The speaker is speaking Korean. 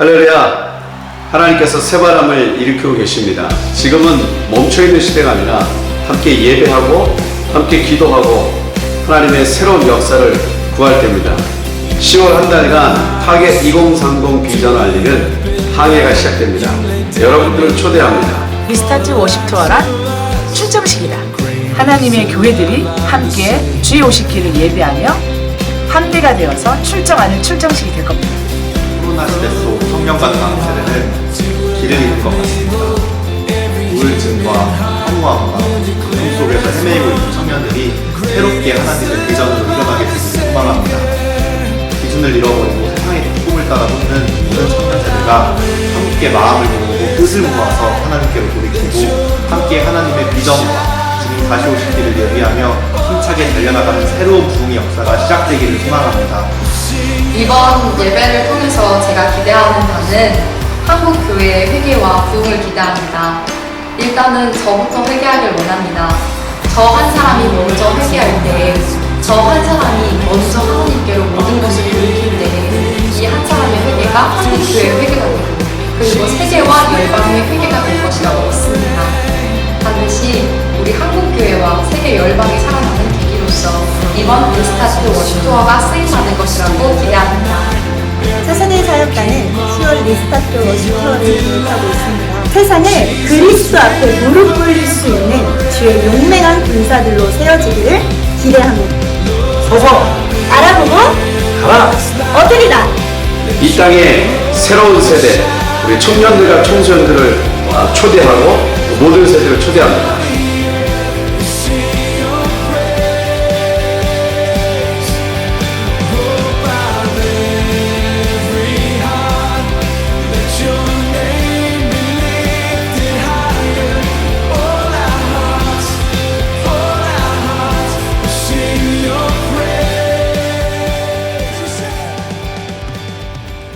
할렐루야! 하나님께서 새바람을 일으키고 계십니다. 지금은 멈춰있는 시대가 아니라 함께 예배하고 함께 기도하고 하나님의 새로운 역사를 구할 때입니다. 10월 한 달간 타겟 2030 비전을 알리는 항해가 시작됩니다. 여러분들을 초대합니다. 미스타트 워십 투어란 출정식이다. 하나님의 교회들이 함께 주의 오시기를 예배하며 함대가 되어서 출정하는 출정식이 될 겁니다. 청년과 다음 세대는 길을 잃은 것 같습니다. 우울증과 허무함과 고통 속에서 헤매고 있는 청년들이 새롭게 하나님의 비전으로 일어나게 되기를 소망합니다. 기준을 잃어버리고 세상의 꿈을 따라 쫓는 모든 청년 세대가 함께 마음을 모으고 뜻을 모아서 하나님께로 돌이키고 함께 하나님의 비전과 주님 다시 오실 길을 예비하며 힘차게 달려나가는 새로운 부흥의 역사가 시작되기를 소망합니다. 이번 예배를 제가 기대하는 바는 한국 교회의 회개와 부흥을 기대합니다. 일단은 저부터 회개하길 원합니다. 저 한 사람이 먼저 회개할 때, 저 한 사람이 먼저 하나님께로 모든 것을 돌릴 때, 이 한 사람의 회개가 한국 교회의 회개가 되고, 그리고 세계와 열방의 회개가 될 것이라고 믿습니다. 반드시 우리 한국 교회와 세계 열방이 살아나는 계기로서 이번 리스타트 워시투어가 쓰임받을 것이라고 기대합니다. 사산의 사역단은 10월 리스타트 워시투어를 계획하고 있습니다. 세상을 그리스도 앞에 무릎 꿇릴 수 있는 주의 용맹한 군사들로 세워지기를 기대합니다. 서서 알아보고 가라! 어들이다. 이 땅에 새로운 세대, 우리 청년들과 청소년들을 아, 초대하고 모든 세대를 초대합니다.